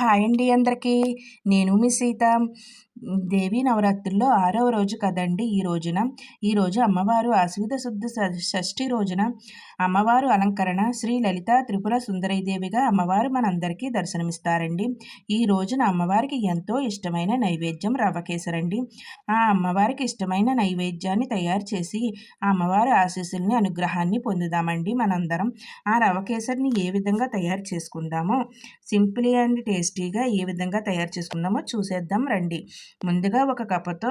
Hi అండి అందరికీ. నేను మీ సీత. దేవీ నవరాత్రుల్లో ఆరవ రోజు కదండి ఈ రోజున? ఈరోజు అమ్మవారు ఆశ్విత శుద్ధ షష్ఠి రోజున అమ్మవారు అలంకరణ శ్రీ లలిత త్రిపుర సుందరీదేవిగా అమ్మవారు మనందరికీ దర్శనమిస్తారండి. ఈ రోజున అమ్మవారికి ఎంతో ఇష్టమైన నైవేద్యం రవ్వకేసరండి. ఆ అమ్మవారికి ఇష్టమైన నైవేద్యాన్ని తయారు చేసి ఆ అమ్మవారి ఆశీస్సుల్ని అనుగ్రహాన్ని పొందుదామండి మనందరం. ఆ రవ్వకేసరిని ఏ విధంగా తయారు చేసుకుందామో సింపుల్ అండ్ టేస్టీగా ఏ విధంగా తయారు చేసుకుందామో చూసేద్దాం రండి. ముందుగా ఒక కప్పుతో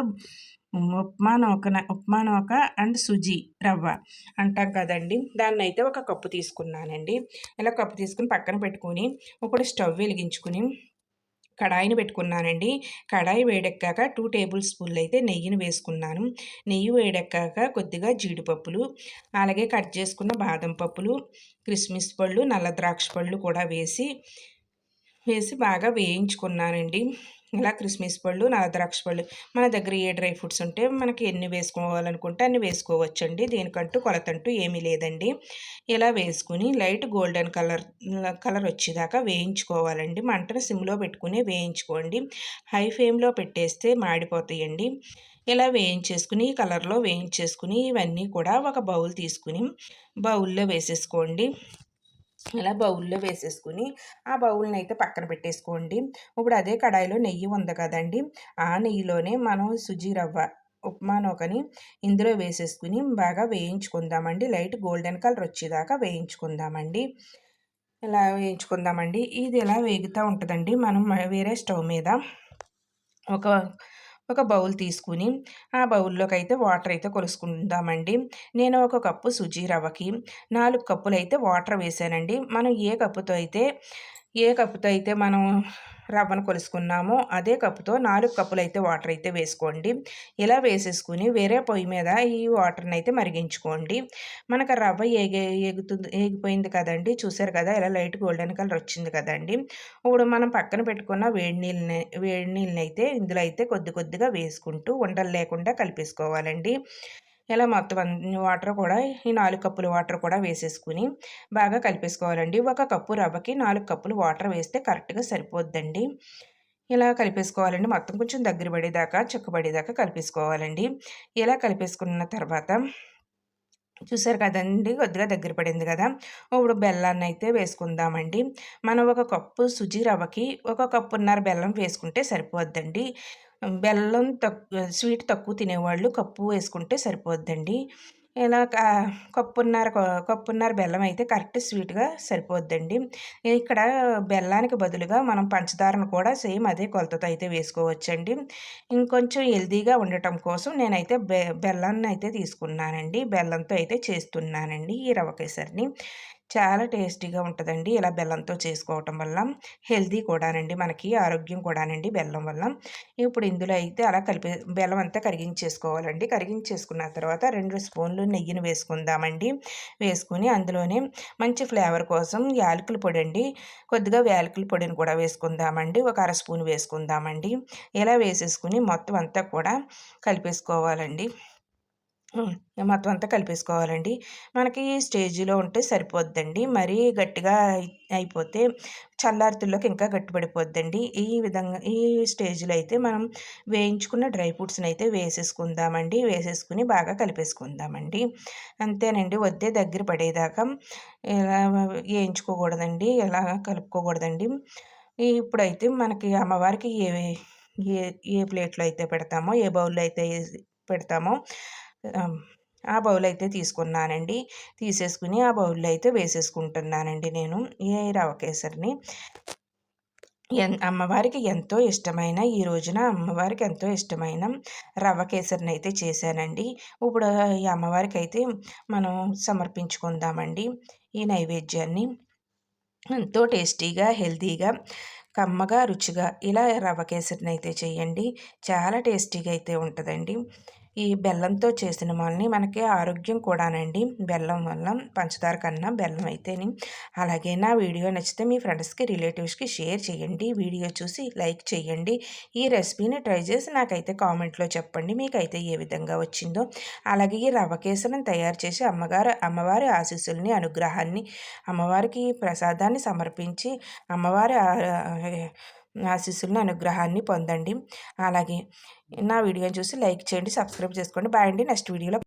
ఉప్మా నౌక ఉప్మా నూక అండ్ సుజీ రవ్వ అంటాం కదండి. దాన్ని అయితే ఒక కప్పు తీసుకున్నానండి. ఇలా కప్పు తీసుకుని పక్కన పెట్టుకుని ఒకటి స్టవ్ వెలిగించుకుని కడాయిని పెట్టుకున్నానండి. కడాయి వేడెక్కాక టూ టేబుల్ స్పూన్లు అయితే నెయ్యిని వేసుకున్నాను. నెయ్యి వేడెక్కాక కొద్దిగా జీడిపప్పులు అలాగే కట్ చేసుకున్న బాదం పప్పులు క్రిస్మిస్ పళ్ళు నల్ల ద్రాక్ష పళ్ళు కూడా వేసి వేసి బాగా వేయించుకున్నానండి. ఇలా క్రిస్మస్ పళ్ళు ద్రాక్ష పళ్ళు. మన దగ్గర ఏ డ్రై ఫ్రూట్స్ ఉంటే మనకి ఎన్ని వేసుకోవాలనుకుంటే అన్ని వేసుకోవచ్చండి. దీనికంటూ కొలతంటూ ఏమీ లేదండి. ఇలా వేసుకుని లైట్ గోల్డెన్ కలర్ కలర్ వచ్చేదాకా వేయించుకోవాలండి. మంటను సిమ్లో పెట్టుకుని వేయించుకోండి. హై ఫ్లేమ్లో పెట్టేస్తే మాడిపోతాయండి. ఇలా వేయించేసుకుని కలర్లో వేయించేసుకుని ఇవన్నీ కూడా ఒక బౌల్ తీసుకుని బౌల్లో వేసేసుకోండి. ఇలా బౌల్లో వేసేసుకుని ఆ బౌల్ని అయితే పక్కన పెట్టేసుకోండి. ఇప్పుడు అదే కడాయిలో నెయ్యి ఉంది కదండి. ఆ నెయ్యిలోనే మనం సుజీ రవ్వ ఉప్మా నూకని ఇందులో వేసేసుకుని బాగా వేయించుకుందామండి. లైట్ గోల్డెన్ కలర్ వచ్చేదాకా వేయించుకుందామండి. ఇలా వేయించుకుందామండి? ఇది ఇలా వేగుతూ ఉంటుందండి? మనం వేరే స్టవ్ మీద ఒక ఒక బౌల్ తీసుకుని ఆ బౌల్లోకి అయితే వాటర్ అయితే కొలుసుకుందామండి. నేను ఒక కప్పు సుజీ రవ్వకి నాలుగు కప్పులు అయితే వాటర్ వేసానండి. మనం ఏ కప్పుతో అయితే ఏ కప్పుతో అయితే మనం రవ్వను కొలుసుకున్నామో. అదే కప్పుతో నాలుగు కప్పులు అయితే వాటర్ అయితే వేసుకోండి. ఇలా వేసేసుకుని వేరే పొయ్యి మీద ఈ వాటర్ని అయితే మరిగించుకోండి. మనకు రవ్వ ఏగే ఎగుతుంది ఏగిపోయింది కదండి. చూసారు కదా ఇలా లైట్ గోల్డెన్ కలర్ వచ్చింది కదండి. ఇప్పుడు మనం పక్కన పెట్టుకున్న వేడి నీళ్ళని వేడి నీళ్ళని అయితే ఇందులో అయితే కొద్ది కొద్దిగా వేసుకుంటూ ఉండలు లేకుండా కలిపేసుకోవాలండి. ఇలా మొత్తం అన్ని వాటర్ కూడా ఈ నాలుగు కప్పుల వాటర్ కూడా వేసేసుకుని బాగా కలిపేసుకోవాలండి. ఒక కప్పు రవ్వకి నాలుగు కప్పులు వాటర్ వేస్తే కరెక్ట్గా సరిపోద్దండి. ఇలా కలిపేసుకోవాలండి. మొత్తం కొంచెం దగ్గర పడేదాకా చుక్కబడేదాకా కలిపేసుకోవాలండి. ఇలా కలిపేసుకున్న తర్వాత చూసారు కదండి కొద్దిగా దగ్గర పడింది కదా. ఇప్పుడు బెల్లాన్ని అయితే వేసుకుందామండి. మనం ఒక కప్పు సుజీ రవ్వకి ఒక కప్పున్నర బెల్లం వేసుకుంటే సరిపోద్దండి. బెల్లం తక్కువ స్వీట్ తక్కువ తినేవాళ్ళు కప్పు వేసుకుంటే సరిపోద్దండి. ఇలా కప్పున్నర కప్పున్నర బెల్లం అయితే కరెక్ట్ స్వీట్గా సరిపోద్దండి. ఇక్కడ బెల్లానికి బదులుగా మనం పంచదారను కూడా సేమ్ అదే కొలతతో అయితే వేసుకోవచ్చండి. ఇంకొంచెం హెల్దీగా ఉండటం కోసం నేనైతే బె బెల్లాన్ని అయితే తీసుకున్నానండి. బెల్లంతో అయితే చేస్తున్నానండి ఈ రవ కేసరిని. చాలా టేస్టీగా ఉంటుందండి. ఇలా బెల్లంతో చేసుకోవటం వల్ల హెల్దీ కూడానండి మనకి ఆరోగ్యం కూడానండి బెల్లం వల్ల. ఇప్పుడు ఇందులో అయితే అలా కలిపి బెల్లం అంతా కరిగించేసుకోవాలండి. కరిగించేసుకున్న తర్వాత రెండు స్పూన్లు నెయ్యిని వేసుకుందామండి. వేసుకుని అందులోనే మంచి ఫ్లేవర్ కోసం యాలకుల పొడి అండి కొద్దిగా యాలకుల పొడిని కూడా వేసుకుందామండి. ఒక అర స్పూన్ వేసుకుందామండి. ఇలా వేసేసుకుని మొత్తం అంతా కూడా కలిపేసుకోవాలండి. మొత్తం అంతా కలిపేసుకోవాలండి. మనకి స్టేజ్లో ఉంటే సరిపోద్దండి. మరీ గట్టిగా అయిపోతే చల్లారుతుల్లోకి ఇంకా గట్టిపడిపోద్దండి. ఈ విధంగా ఈ స్టేజ్లో అయితే మనం వేయించుకున్న డ్రై ఫ్రూట్స్ని అయితే వేసేసుకుందామండి. వేసేసుకుని బాగా కలిపేసుకుందామండి. అంతేనండి. వద్దే దగ్గర పడేదాకా ఇలా వేయించుకోకూడదండి. ఇలా కలుపుకోకూడదండి. ఇప్పుడైతే మనకి అమ్మవారికి ఏ ఏ ఏ ప్లేట్లో అయితే పెడతామో ఏ బౌల్లో అయితే పెడతామో ఆ బౌల్ అయితే తీసుకున్నానండి. తీసేసుకుని ఆ బౌల్లో అయితే వేసేసుకుంటున్నానండి నేను ఈ రవ కేసరిని. అమ్మవారికి ఎంతో ఇష్టమైన ఈ రోజున అమ్మవారికి ఎంతో ఇష్టమైన రవ్వ కేసరిని అయితే చేశానండి. ఇప్పుడు ఈ అమ్మవారికి అయితే మనం సమర్పించుకుందామండి ఈ నైవేద్యాన్ని. ఎంతో టేస్టీగా హెల్తీగా కమ్మగా రుచిగా ఇలా రవ్వ కేసరిని అయితే చేయండి. చాలా టేస్టీగా అయితే ఉంటుందండి. ఈ బెల్లంతో చేసిన వాళ్ళని మనకి ఆరోగ్యం కూడానండి. బెల్లం వల్ల పంచదార కన్నా బెల్లం అయితేని. అలాగే నా వీడియో నచ్చితే మీ ఫ్రెండ్స్కి రిలేటివ్స్కి షేర్ చేయండి. వీడియో చూసి లైక్ చేయండి. ఈ రెసిపీని ట్రై చేసి నాకైతే కామెంట్లో చెప్పండి. మీకైతే ఏ విధంగా వచ్చిందో. అలాగే ఈ రవ్వ కేసరిని తయారు చేసి అమ్మగారు అమ్మవారి ఆశీస్సుల్ని అనుగ్రహాన్ని అమ్మవారికి ప్రసాదాన్ని సమర్పించి అమ్మవారి ఆశీస్సులను అనుగ్రహాన్ని పొందండి. అలాగే నా వీడియోని చూసి లైక్ చేయండి సబ్స్క్రైబ్ చేసుకోండి. బాయ్ అండి. నెక్స్ట్ వీడియోలో